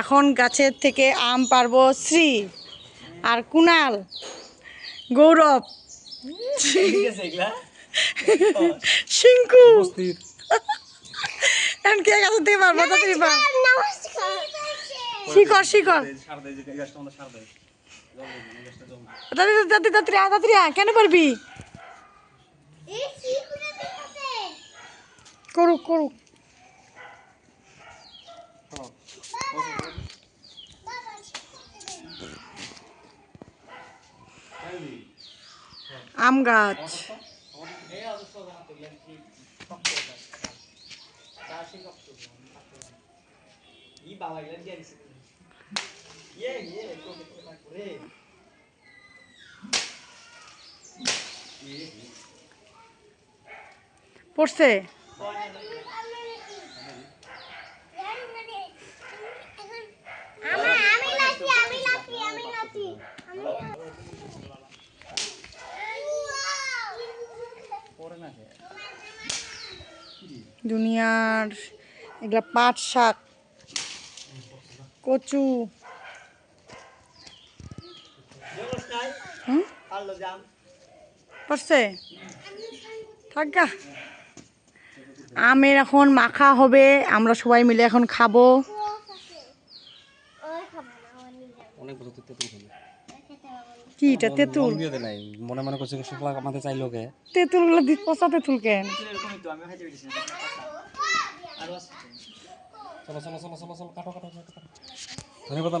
এখন গাছের থেকে আম পারব শ্রী আর কুনাল। গৌরব। শিঙ্কু এখন কে গাছের থেকে পারব? তাড়াতাড়ি পার। শিকড় শিকড় তাড়াতাড়ি তাড়াতাড়ি তাড়াতাড়ি আয়, তাড়াতাড়ি আয়। কেন পারবি? করুক করুক। আম গাছ। পড়ছে আমি লাফি আমি লাফি আমি লাফি দুনিয়ার এগুলা পাট শাক, কচু। হুম পারছে? থাকা আমের এখন মাখা হবে, আমরা সবাই মিলে এখন খাব। অনেক কি এটা তেঁতুল? মনে মনে করছে শুকলা কামাতে চাইলো কে? তেঁতুলগুলো পচা তেঁতুল কেন চলো চলো চলো চলো চলো কাটো কাটো ধন্যবাদ